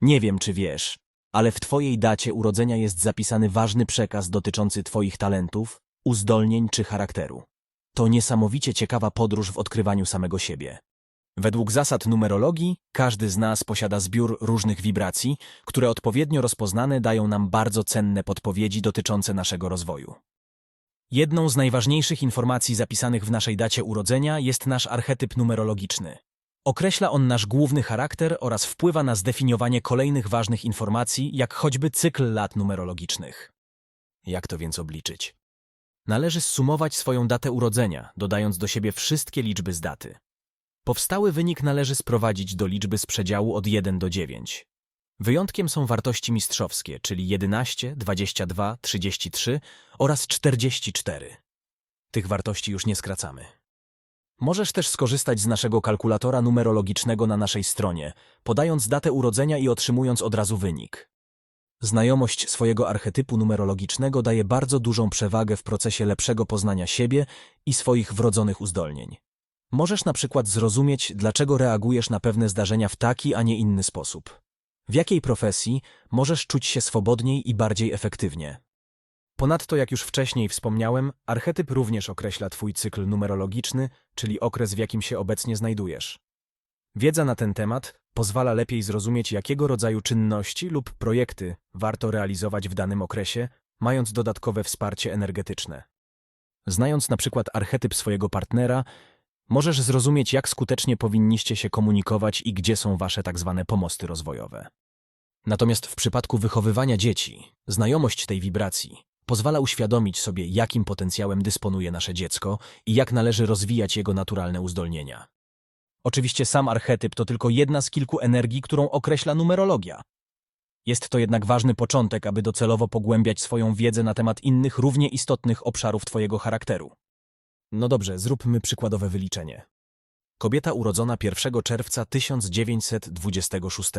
Nie wiem, czy wiesz, ale w Twojej dacie urodzenia jest zapisany ważny przekaz dotyczący Twoich talentów, uzdolnień czy charakteru. To niesamowicie ciekawa podróż w odkrywaniu samego siebie. Według zasad numerologii, każdy z nas posiada zbiór różnych wibracji, które odpowiednio rozpoznane dają nam bardzo cenne podpowiedzi dotyczące naszego rozwoju. Jedną z najważniejszych informacji zapisanych w naszej dacie urodzenia jest nasz archetyp numerologiczny. Określa on nasz główny charakter oraz wpływa na zdefiniowanie kolejnych ważnych informacji, jak choćby cykl lat numerologicznych. Jak to więc obliczyć? Należy zsumować swoją datę urodzenia, dodając do siebie wszystkie liczby z daty. Powstały wynik należy sprowadzić do liczby z przedziału od 1 do 9. Wyjątkiem są wartości mistrzowskie, czyli 11, 22, 33 oraz 44. Tych wartości już nie skracamy. Możesz też skorzystać z naszego kalkulatora numerologicznego na naszej stronie, podając datę urodzenia i otrzymując od razu wynik. Znajomość swojego archetypu numerologicznego daje bardzo dużą przewagę w procesie lepszego poznania siebie i swoich wrodzonych uzdolnień. Możesz na przykład zrozumieć, dlaczego reagujesz na pewne zdarzenia w taki, a nie inny sposób. W jakiej profesji możesz czuć się swobodniej i bardziej efektywnie. Ponadto, jak już wcześniej wspomniałem, archetyp również określa Twój cykl numerologiczny, czyli okres, w jakim się obecnie znajdujesz. Wiedza na ten temat pozwala lepiej zrozumieć, jakiego rodzaju czynności lub projekty warto realizować w danym okresie, mając dodatkowe wsparcie energetyczne. Znając na przykład archetyp swojego partnera, możesz zrozumieć, jak skutecznie powinniście się komunikować i gdzie są wasze tak zwane pomosty rozwojowe. Natomiast w przypadku wychowywania dzieci, znajomość tej wibracji pozwala uświadomić sobie, jakim potencjałem dysponuje nasze dziecko i jak należy rozwijać jego naturalne uzdolnienia. Oczywiście sam archetyp to tylko jedna z kilku energii, którą określa numerologia. Jest to jednak ważny początek, aby docelowo pogłębiać swoją wiedzę na temat innych równie istotnych obszarów Twojego charakteru. No dobrze, zróbmy przykładowe wyliczenie. Kobieta urodzona 1 czerwca 1926.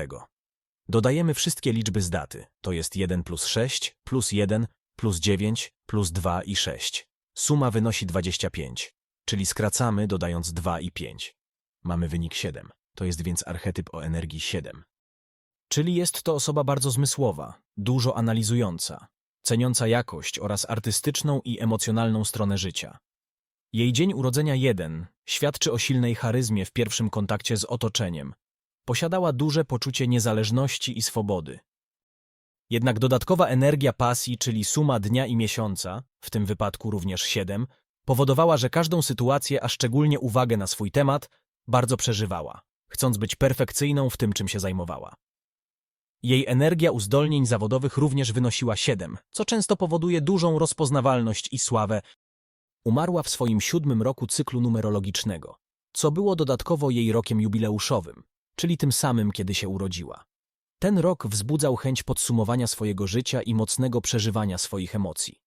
Dodajemy wszystkie liczby z daty, to jest 1 plus 6, plus 1, plus 9, plus 2 i 6. Suma wynosi 25, czyli skracamy dodając 2 i 5. Mamy wynik 7, to jest więc archetyp o energii 7. Czyli jest to osoba bardzo zmysłowa, dużo analizująca, ceniąca jakość oraz artystyczną i emocjonalną stronę życia. Jej dzień urodzenia 1 świadczy o silnej charyzmie w pierwszym kontakcie z otoczeniem. Posiadała duże poczucie niezależności i swobody. Jednak dodatkowa energia pasji, czyli suma dnia i miesiąca, w tym wypadku również 7, powodowała, że każdą sytuację, a szczególnie uwagę na swój temat, bardzo przeżywała, chcąc być perfekcyjną w tym, czym się zajmowała. Jej energia uzdolnień zawodowych również wynosiła 7, co często powoduje dużą rozpoznawalność i sławę. Umarła w swoim siódmym roku cyklu numerologicznego, co było dodatkowo jej rokiem jubileuszowym, czyli tym samym, kiedy się urodziła. Ten rok wzbudzał chęć podsumowania swojego życia i mocnego przeżywania swoich emocji.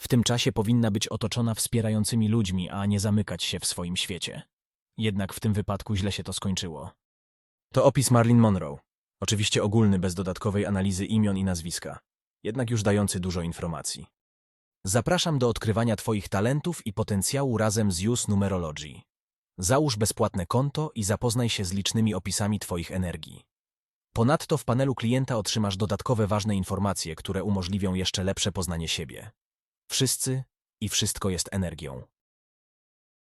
W tym czasie powinna być otoczona wspierającymi ludźmi, a nie zamykać się w swoim świecie. Jednak w tym wypadku źle się to skończyło. To opis Marilyn Monroe. Oczywiście ogólny, bez dodatkowej analizy imion i nazwiska. Jednak już dający dużo informacji. Zapraszam do odkrywania Twoich talentów i potencjału razem z Use Numerology. Załóż bezpłatne konto i zapoznaj się z licznymi opisami Twoich energii. Ponadto w panelu klienta otrzymasz dodatkowe ważne informacje, które umożliwią jeszcze lepsze poznanie siebie. Wszyscy i wszystko jest energią.